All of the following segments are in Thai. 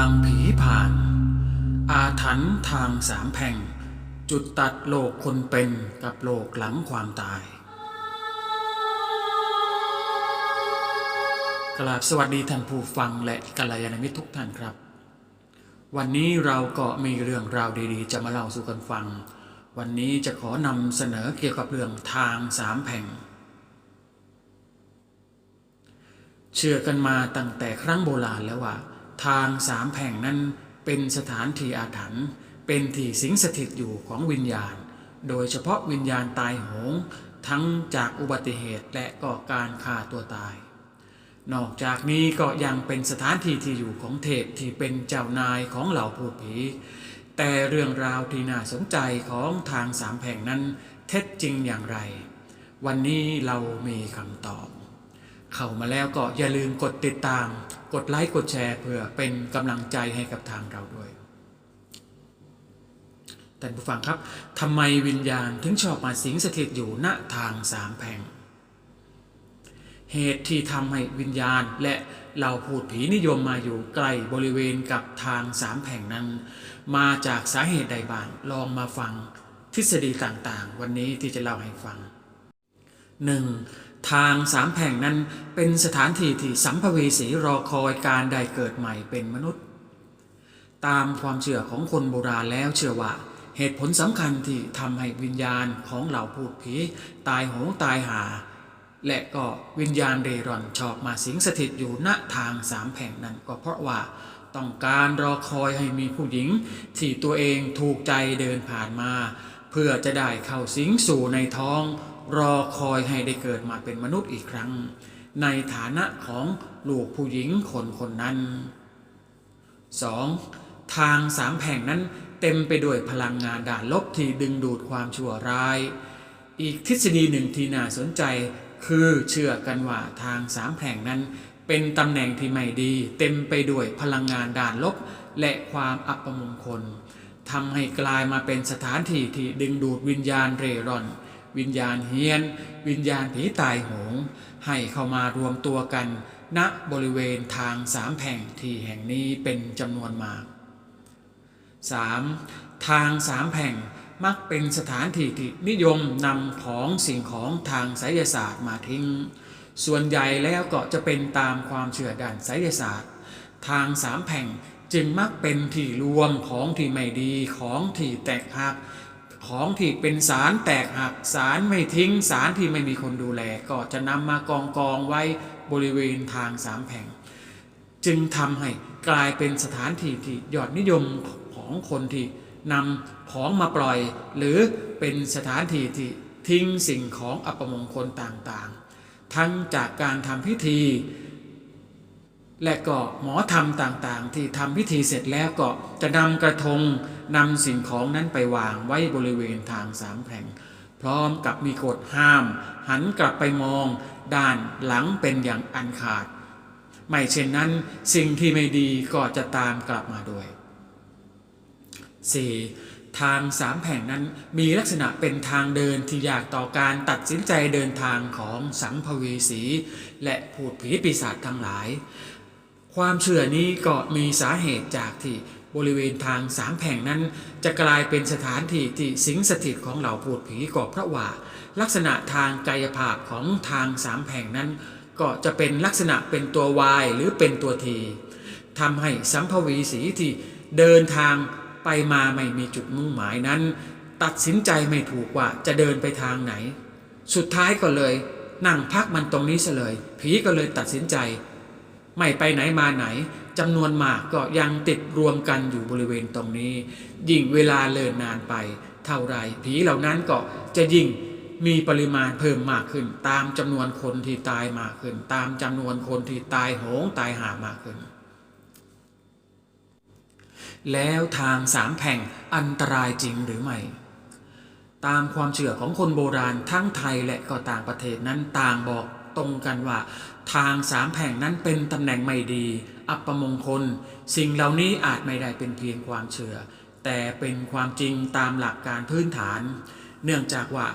างผีผ่าน อาถรรพ์ทางสามแพ่ง จุดตัดโลกคนเป็นกับโลกหลังความตาย กราบสวัสดีท่านผู้ฟังและกัลยาณมิตรทุกท่านครับ วันนี้เราก็มีเรื่องราวดีๆ จะมาเล่าสู่กันฟัง วันนี้จะขอนำเสนอเกี่ยวกับเรื่องทางสามแพ่งเชื่อกันมาตั้งแต่ครั้งโบราณแล้วว่า ทางสามแผงนั้นเป็นสถานที่อาถรรพ์เป็นที่สิงสถิตอยู่ของวิญญาณ โดยเฉพาะวิญญาณตายโหง ทั้งจากอุบัติเหตุและก็การฆ่าตัวตาย นอกจากนี้ก็ยังเป็นสถานที่ที่อยู่ของเทพที่เป็นเจ้านายของเหล่าพูดผี แต่เรื่องราวที่น่าสนใจของทางสามแผงนั้นเท็จจริงอย่างไร วันนี้เรามีคำตอบ เข้ามาแล้วก็อย่าลืมกดติดตาม กดไลค์กดแชร์เพื่อเป็นกำลังใจให้กับทางเราด้วยท่านผู้ฟังครับทำไมวิญญาณถึงชอบมาสิงสถิตอยู่ณทางสามแพร่งเหตุที่ทำให้วิญญาณและเราพูดผีนิยมมาอยู่ใกล้บริเวณกับทางสามแผงนั้น มาจากสาเหตุใดบ้างลองมาฟังทฤษฎีต่างๆ วันนี้ที่จะเล่าให้ฟังหนึ่ง ทางสามแผงนั้นเป็นสถานที่ที่สัมภเวสีรอคอยการได้เกิดใหม่เป็นมนุษย์ ตามความเชื่อของคนโบราณแล้วเชื่อว่า เหตุผลสำคัญที่ทำให้วิญญาณของเหล่าพูดผีตายโหงตายหา และก็วิญญาณเรร่อนชอบมาสิงสถิตอยู่ณทางสามแผงนั้นก็เพราะว่าต้องการรอคอยให้มีผู้หญิง ที่ตัวเองถูกใจเดินผ่านมา เพื่อจะได้เข้าสิงสู่ในท้อง รอคอยให้ได้เกิดมาเป็นมนุษย์อีกครั้ง ในฐานะของลูกผู้หญิงคนคนนั้น 2. ทางสามแผงนั้นเต็มไปด้วยพลังงานด่านลบที่ดึงดูดความชั่วร้าย อีกทฤษฎีหนึ่งที่น่าสนใจคือเชื่อกันว่าทางสามแผงนั้น เป็นตำแหน่งที่ไม่ดี เต็มไปด้วยพลังงานด่านลบ และความอัปมงคลทำให้กลายมาเป็นสถานที่ที่ดึงดูดวิญญาณเร่ร่อน วิญญาณเฮียน วิญญาณผีตายโหง ให้เข้ามารวมตัวกัน ณบริเวณทางสามแผงที่แห่งนี้เป็นจำนวนมาก 3. ทางสามแผงมักเป็นสถานที่ที่นิยมนำของสิ่งของทางไสยศาสตร์มาทิ้ง ส่วนใหญ่แล้วก็จะเป็นตามความเชื่อด้านไสยศาสตร์ ทางสามแผงจึงมักเป็นที่รวมของที่ไม่ดีของที่แตกหัก ของที่เป็นสารแตกหักสารไม่ทิ้งสารที่ไม่มีคนดูแล ก็จะนำมากองกองไว้บริเวณทางสามแผงจึงทำให้กลายเป็นสถานที่ที่ยอดนิยมของคนที่นำของมาปล่อย หรือเป็นสถานที่ที่ทิ้งสิ่งของอัปมงคลต่างๆ ทั้งจากการทำพิธี และก็หมอธรรมต่างๆ ที่ทำพิธีเสร็จแล้วก็จะนำกระทงนำสิ่งของนั้นไปวางไว้บริเวณทางสามแพร่ง พร้อมกับมีกฎห้าม หันกลับไปมองด้านหลังเป็นอย่างอันขาด ไม่เช่นนั้นสิ่งที่ไม่ดีก็จะตามกลับมาด้วย 4. ทางสามแผงนั้นมีลักษณะเป็นทางเดินที่ยากต่อการตัดสินใจเดินทางของสัมภเวสี และผูดผีปีศาจทั้งหลาย ความเชื่อนี้ก็มีสาเหตุจากที่บริเวณทางสามแผงนั้น จะกลายเป็นสถานที่ที่สิงสถิตของเหล่าพูดผีก็เพราะว่า ลักษณะทางกายภาพของทางสามแผงนั้น ก็จะเป็นลักษณะเป็นตัว Y หรือเป็นตัวทีทำให้สัมภเวสีที่เดินทางไปมาไม่มีจุดมุ่งหมายนั้น ตัดสินใจไม่ถูกว่าจะเดินไปทางไหน สุดท้ายก็เลย นั่งพักมันตรงนี้เสเลย ผีก็เลยตัดสินใจ ไม่ไปไหนมาไหนจำนวนมากก็ยังติดรวมกันอยู่บริเวณตรงนี้ ยิ่งเวลาเลินนานไป เท่าไรผีเหล่านั้นก็จะยิ่งมีปริมาณเพิ่มมากขึ้น ตามจำนวนคนที่ตายมากขึ้น ตามจำนวนคนที่ตายโหงตายหามากขึ้น แล้วทางสามแผงอันตรายจริงหรือไม่ตามความเชื่อของคนโบราณทั้งไทยและก็ต่างประเทศนั้นต่างบอกตรงกันว่า ทางสามแผงนั้นเป็นตำแหน่งไม่ดี อัปมงคล สิ่งเหล่านี้อาจไม่ได้เป็นเพียงความเชื่อ แต่เป็นความจริงตามหลักการพื้นฐาน เนื่องจากว่า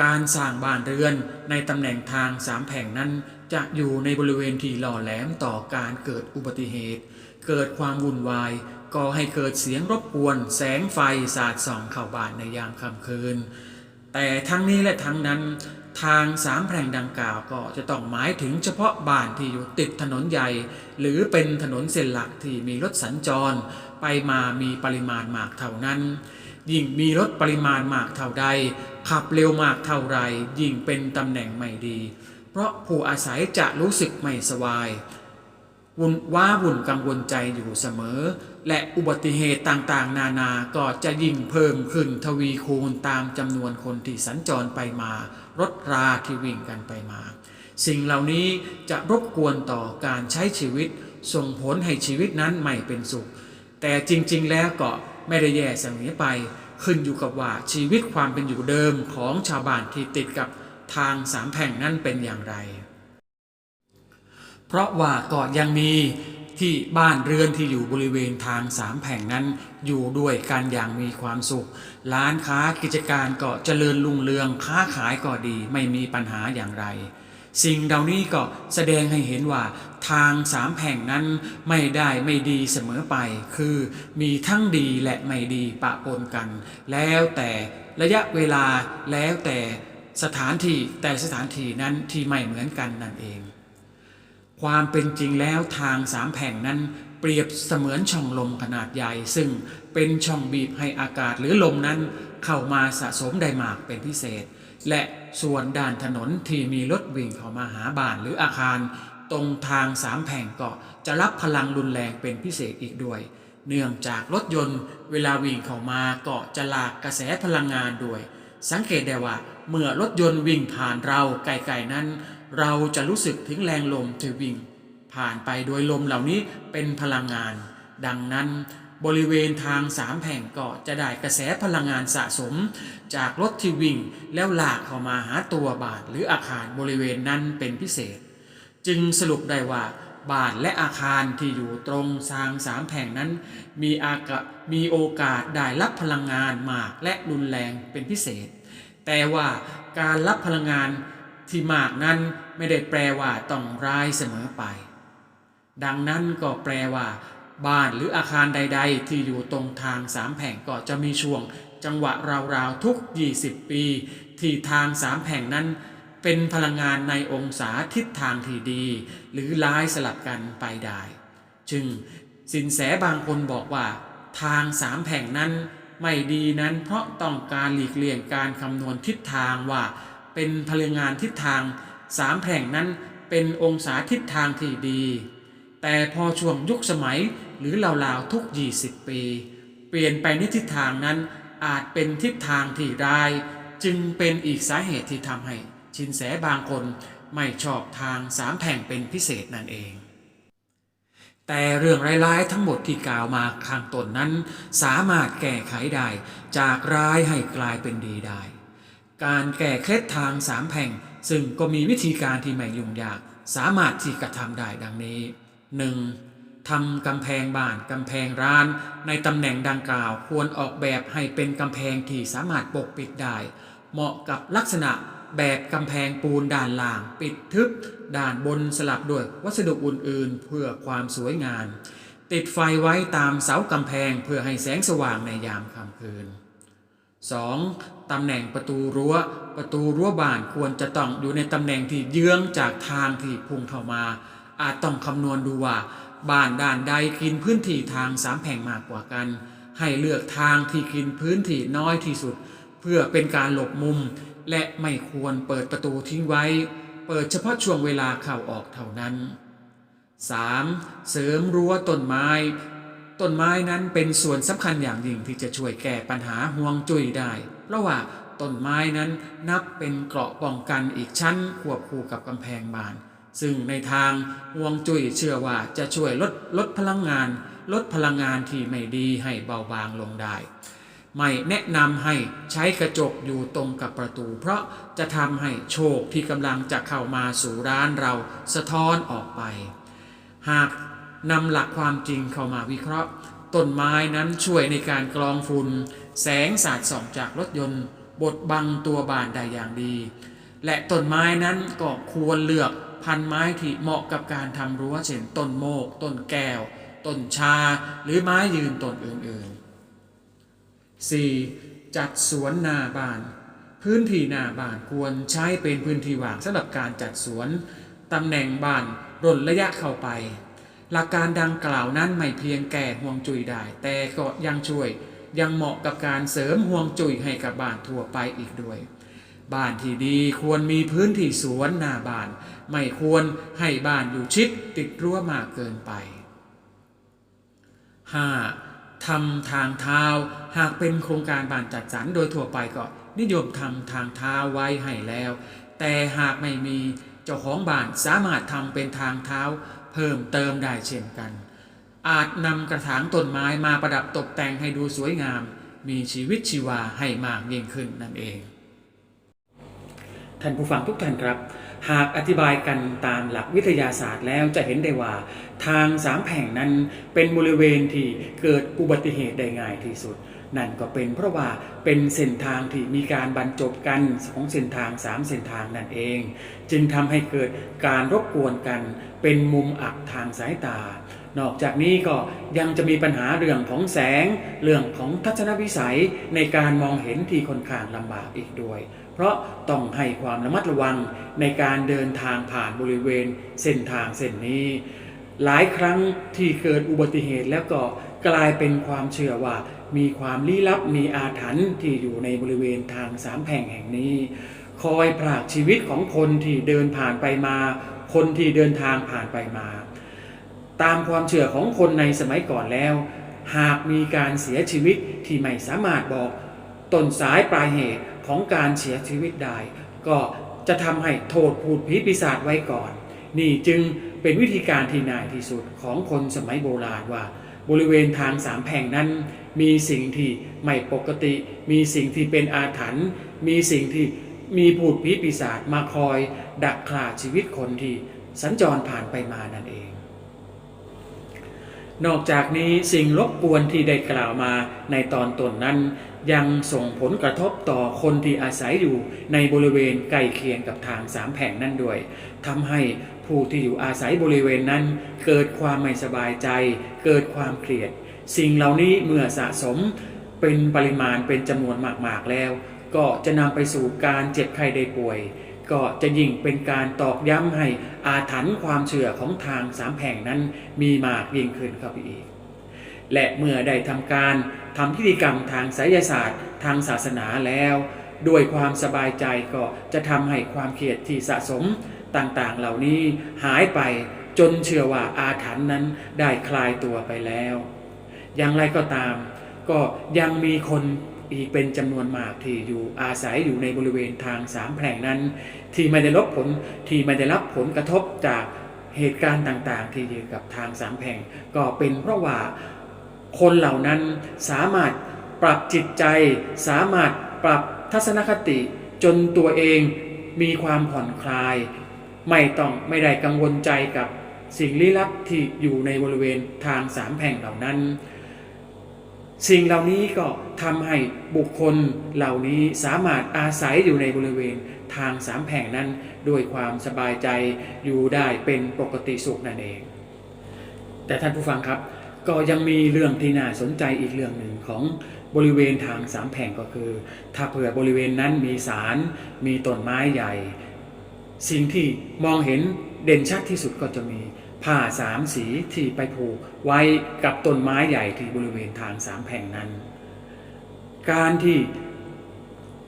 การสร้างบ้านเรือนในตำแหน่งทางสามแผงนั้น จะอยู่ในบริเวณที่หล่อแหลมต่อการเกิดอุบัติเหตุ เกิดความวุ่นวายก่อให้เกิดเสียงรบกวน แสงไฟสาดส่องเข้าบ้านในยามค่ำคืน แต่ทั้งนี้และทั้งนั้น ทางสามแพร่งดังกล่าวก็จะต้องหมายถึงเฉพาะบ้านที่อยู่ติดถนนใหญ่ หรือเป็นถนนเส้นหลักที่มีรถสัญจร ไปมามีปริมาณมากเท่านั้น ยิ่งมีรถปริมาณมากเท่าใด ขับเร็วมากเท่าไร ยิ่งเป็นตำแหน่งไม่ดี เพราะผู้อาศัยจะรู้สึกไม่สบายวุ่นว้าวุ่นกังวลใจอยู่เสมอ และอุบัติเหตุต่างๆ นานาก็จะยิ่งเพิ่มขึ้นทวีคูณตามจำนวนคนที่สัญจรไปมา รถราที่วิ่งกันไปมา สิ่งเหล่านี้จะรบกวนต่อการใช้ชีวิตส่งผลให้ชีวิตนั้นไม่เป็นสุข แต่จริง ๆ แล้วก็ไม่ได้แย่เสมอไป ขึ้นอยู่กับว่าชีวิตความเป็นอยู่เดิมของชาวบ้านที่ติดกับทางสามแผงนั้นเป็นอย่างไร เพราะว่าก็ยังมี ที่บ้านเรือนที่อยู่บริเวณทางสามแผงนั้น อยู่ด้วยกันอย่างมีความสุข ร้านค้ากิจการก็เจริญรุ่งเรืองค้าขายก็ดีไม่มีปัญหาอย่างไร สิ่งเหล่านี้ก็แสดงให้เห็นว่าทางสามแห่งนั้นไม่ได้ไม่ดีเสมอไป คือมีทั้งดีและไม่ดีปะปนกัน แล้วแต่ระยะเวลาแล้วแต่สถานที่แต่สถานที่นั้นที่ไม่เหมือนกันนั่นเอง ความเป็นจริงแล้วทางสามแผงนั้น เปรียบเสมือนช่องลมขนาดใหญ่ ซึ่งเป็นช่องบีบให้อากาศหรือลมนั้น เข้ามาสะสมได้มากเป็นพิเศษ และส่วนด้านถนนที่มีรถวิ่งเข้ามาหาบ้านหรืออาคาร ตรงทางสามแผงก็จะรับพลังรุนแรงเป็นพิเศษอีกด้วย เนื่องจากรถยนต์ เวลาวิ่งเข้ามาก็จะลากกระแสพลังงานด้วย สังเกตได้ว่า เมื่อรถยนต์วิ่งผ่านเราไกลๆนั้น เราจะรู้สึกถึงแรงลมที่วิ่ง ผ่านไปโดยลมเหล่านี้เป็นพลังงาน ดังนั้น บริเวณทางสามแห่งก็จะได้กระแสพลังงานสะสม จากรถที่วิ่งแล้วลากเข้ามาหาตัวบาทหรืออาคารบริเวณนั้นเป็นพิเศษ จึงสรุปได้ว่า บ้านและอาคารที่อยู่ตรงทางสามแผงนั้น มีอากามีโอกาสได้รับพลังงานมากและรุนแรงเป็นพิเศษ แต่ว่าการรับพลังงานที่มากนั้นไม่ได้แปลว่าต้องร้ายเสมอไป ดังนั้นก็แปลว่า บ้านหรืออาคารใด ๆ ที่อยู่ตรงทางสามแผงก็จะมีช่วง จังหวะราวๆทุก 20 ปี ที่ทางสามแผงนั้น เป็นพลังงานในองศาทิศทางที่ดี หรือร้ายสลับกันไปได้จึงสินแสบางคนบอกว่า ทางสามแผงนั้นไม่ดีนั้นเพราะต้องการหลีกเลี่ยงการคำนวณทิศทางว่า เป็นพลังงานทิศทางสามแผงนั้นเป็นองศาทิศทางที่ดี แต่พอช่วงยุคสมัยหรือราวๆทุก 20 ปี เปลี่ยนไปในทิศทางนั้นอาจเป็นทิศทางที่ร้ายจึงเป็นอีกสาเหตุที่ทำให้ ชินแสบางคนไม่ชอบทางสามแผงเป็นพิเศษนั่นเอง แต่เรื่องร้ายๆทั้งหมดที่กล่าวมาข้างต้นนั้น สามารถแก้ไขได้จากร้ายให้กลายเป็นดีได้ การแก้เคล็ดทางสามแผงซึ่งก็มีวิธีการที่ไม่ยุ่งยาก สามารถที่กระทำได้ดังนี้ 1. ทำกำแพงบ้านกำแพงร้าน ในตำแหน่งดังกล่าวควรออกแบบให้เป็นกำแพงที่สามารถปกปิดได้ เหมาะกับลักษณะ แบบกำแพงปูนด้านล่าง ปิดทึบด้านบนสลับด้วยวัสดุอื่นๆ เพื่อความสวยงามติดไฟไว้ตามเสากำแพงเพื่อให้แสงสว่างในยามค่ำคืน 2. ตำแหน่งประตูรั้ว ประตูรั้วบ้านควรจะต้องอยู่ในตำแหน่งที่เยื้องจากทางที่พุ่งเข้ามา อาจต้องคำนวณดูว่า บ้านด้านใดกินพื้นที่ทางสามแผงมากกว่ากัน ให้เลือกทางที่กินพื้นที่น้อยที่สุด เพื่อเป็นการหลบมุม และไม่ควรเปิดประตูทิ้งไว้ เปิดเฉพาะช่วงเวลาเข้าออกเท่านั้น 3. เสริมรั้วต้นไม้ ต้นไม้นั้นเป็นส่วนสำคัญอย่างยิ่งที่จะช่วยแก้ปัญหาห่วงจุ้ยได้ เพราะว่าต้นไม้นั้นนับเป็นเกราะป้องกันอีกชั้นควบคู่กับกำแพงบาน ซึ่งในทางห่วงจุ้ยเชื่อว่าจะช่วยลดลดพลังงาน ลดพลังงานที่ไม่ดีให้เบาบางลงได้ ไม่แนะนำให้ใช้กระจกอยู่ตรงกับประตู เพราะจะทำให้โชคที่กำลังจะเข้ามาสู่ร้านเราสะท้อนออกไป หากนำหลักความจริงเข้ามาวิเคราะห์ ต้นไม้นั้นช่วยในการกรองฝุ่นแสงสาดส่องจากรถยนต์ บดบังตัวบานได้อย่างดี และต้นไม้นั้นก็ควรเลือกพันไม้ที่เหมาะกับการทำรั้วเช่นต้นโมก ต้นแก้ว ต้นชา หรือไม้ยืนต้นอื่นๆ 4. จัดสวนหน้าบ้าน พื้นที่หน้าบ้านควรใช้เป็นพื้นที่ว่างสำหรับการจัดสวนตำแหน่งบ้านร่นระยะเข้าไป หลักการดังกล่าวนั้นไม่เพียงแก่ห่วงจุยได้ แต่ก็ยังช่วยยังเหมาะกับการเสริมห่วงจุยให้กับบ้านทั่วไปอีกด้วยบ้านที่ดีควรมีพื้นที่สวนหน้าบ้าน ไม่ควรให้บ้านอยู่ชิดติดรั้วมากเกินไป 5. ทำทางเท้า หากเป็นโครงการบ้านจัดสรรโดยทั่วไปก็นิยมทำทางเท้าไว้ให้แล้ว แต่หากไม่มีเจ้าของบ้านสามารถทำเป็นทางเท้า เพิ่มเติมได้เช่นกัน อาจนำกระถางต้นไม้มาประดับตกแต่งให้ดูสวยงาม มีชีวิตชีวาให้มากยิ่งขึ้นนั่นเอง ท่านผู้ฟังทุกท่านครับ หากอธิบายกันตามหลักวิทยาศาสตร์แล้วจะเห็นได้ว่า ทางสามแผงนั้นเป็นบริเวณที่เกิดอุบัติเหตุได้ง่ายที่สุด นั่นก็เป็นเพราะว่าเป็นเส้นทางที่มีการบรรจบกันของเส้นทางสามเส้นทางนั่นเอง จึงทำให้เกิดการรบกวนกันเป็นมุมอับทางสายตา นอกจากนี้ก็ยังจะมีปัญหาเรื่องของแสง เรื่องของทัศนวิสัยในการมองเห็นที่ค่อนข้างลำบากอีกด้วย เพราะต้องให้ความระมัดระวังในการเดินทางผ่านบริเวณเส้นทางเส้นนี้ หลายครั้งที่เกิดอุบัติเหตุแล้วก็กลายเป็นความเชื่อว่า มีความลี้ลับมีอาถรรพ์ที่อยู่ในบริเวณทางสามแผงแห่งนี้ คอยพรากชีวิตของคนที่เดินผ่านไปมา คนที่เดินทางผ่านไปมา ตามความเชื่อของคนในสมัยก่อนแล้ว หากมีการเสียชีวิตที่ไม่สามารถบอกต้นสายปลายเหตุของการเสียชีวิตได้ก็จะทำให้โทษพูดผีปีศาจไว้ก่อน นี่จึงเป็นวิธีการที่นายที่สุดของคนสมัยโบราณว่า บริเวณทางสามแผงนั้น มีสิ่งที่ไม่ปกติ มีสิ่งที่เป็นอาถรรพ์มีสิ่งที่มีพูดผีปีศาจมาคอย ดักฆ่าชีวิตคนที่สัญจรผ่านไปมานั่นเอง นอกจากนี้สิ่งรบกวนที่ได้กล่าวมาในตอนต้นนั้น ยังส่งผลกระทบต่อคนที่อาศัยอยู่ในบริเวณใกล้เคียงกับทางสามแผงนั่นด้วยทำให้ ผู้ที่อยู่อาศัยบริเวณนั้น เกิดความไม่สบายใจ เกิดความเครียด สิ่งเหล่านี้เมื่อสะสมเป็นปริมาณเป็นจำนวนมากๆแล้ว ก็จะนำไปสู่การเจ็บไข้ได้ป่วย ก็จะยิ่งเป็นการตอกย้ำให้อาถรรพ์ความเชื่อของทางสามแผงนั้นมีมากยิ่งขึ้นเข้าไปอีก และเมื่อได้ทำการทำพิธีกรรมทางไสยศาสตร์ ทางศาสนาแล้ว ด้วยความสบายใจก็จะทำให้ความเครียดที่สะสม ต่างๆ เหล่านี้หายไปจนเชื่อว่าอาถรรพ์นั้นได้คลายตัวไปแล้ว อย่างไรก็ตาม ก็ยังมีคนอีกเป็นจำนวนมากที่อยู่อาศัยอยู่ในบริเวณทางสามแพร่งนั้น ที่ไม่ได้รับผลที่ไม่ได้รับผลกระทบจากเหตุการณ์ต่างๆ ที่เกี่ยวกับทางสามแพร่งก็เป็นเพราะว่าคนเหล่านั้นสามารถปรับจิตใจ สามารถปรับทัศนคติจนตัวเองมีความผ่อนคลาย ไม่ต้องไม่ได้กังวลใจกับสิ่งลี้ลับที่อยู่ในบริเวณทางสามแผงเหล่านั้น สิ่งเหล่านี้ก็ทำให้บุคคลเหล่านี้สามารถอาศัยอยู่ในบริเวณทางสามแผงนั้นด้วยความสบายใจอยู่ได้เป็นปกติสุขนั่นเอง แต่ท่านผู้ฟังครับ ก็ยังมีเรื่องที่น่าสนใจอีกเรื่องหนึ่งของบริเวณทางสามแผงก็คือ ถ้าเผื่อบริเวณนั้นมีสารมีต้นไม้ใหญ่ สิ่งที่มองเห็นเด่นชัดที่สุดก็จะมีผ้าสามสีที่ไปผูกไว้กับต้นไม้ใหญ่ที่บริเวณทางสามแผงนั้น การที่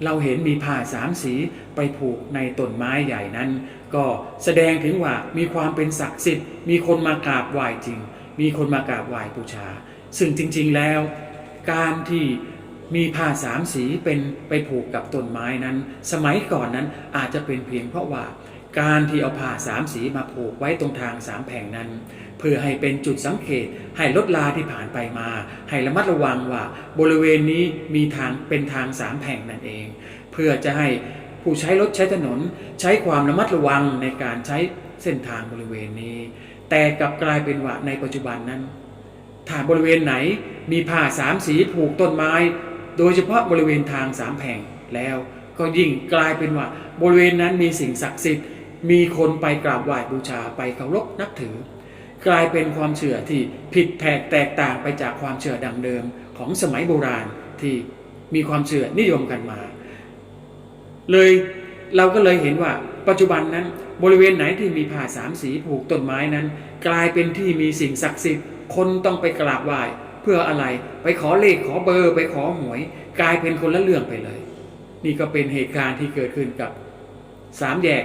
เราเห็นมีผ้าสามสีไปผูกในต้นไม้ใหญ่นั้น ก็แสดงถึงว่ามีความเป็นศักดิ์สิทธิ์ มีคนมากราบไหว้จริง มีคนมากราบไหว้บูชา ซึ่งจริง ๆแล้ว การที่ มีผ้าสามสีเป็นไปผูกกับต้นไม้นั้น สมัยก่อนนั้นอาจจะเป็นเพียงเพราะว่า การที่เอาผ้าสามสีมาผูกไว้ตรงทางสามแผงนั้น เพื่อให้เป็นจุดสังเกตให้ลดลาที่ผ่านไปมา ให้ระมัดระวังว่า บริเวณนี้มีทางเป็นทางสามแผงนั่นเอง เพื่อจะให้ผู้ใช้รถใช้ถนน ใช้ความระมัดระวังในการใช้เส้นทางบริเวณนี้ แต่กลับกลายเป็นว่าในปัจจุบันนั้นถ้าบริเวณไหนมีผ้าสามสีผูกต้นไม้ โดยเฉพาะบริเวณทางสามแผงแล้วก็ยิ่งกลายเป็นว่า บริเวณนั้นมีสิ่งศักดิ์สิทธิ์ มีคนไปกราบไหว้บูชาไปเคารพนับถือ กลายเป็นความเชื่อที่ผิดแผกแตกต่างไปจากความเชื่อดังเดิมของสมัยโบราณที่มีความเชื่อนิยมกันมา เลยเราก็เลยเห็นว่าปัจจุบันนั้นบริเวณไหนที่มีผ้าสามสีผูกต้นไม้นั้น กลายเป็นที่มีสิ่งศักดิ์สิทธิ์คนต้องไปกราบไหว้ เพื่ออะไรไปขอเลขขอเบอร์ ไปขอหวย กลายเป็นคนละเรื่องไปเลย นี่ก็เป็นเหตุการณ์ที่เกิดขึ้นกับสามแยก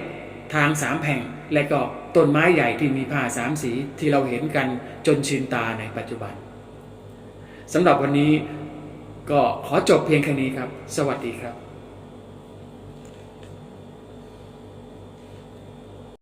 ทางสามแผงและก็ต้นไม้ใหญ่ที่มีผ้าสามสีที่เราเห็นกันจนชินตาในปัจจุบันสำหรับวันนี้ก็ขอจบเพียงแค่นี้ครับ สวัสดีครับ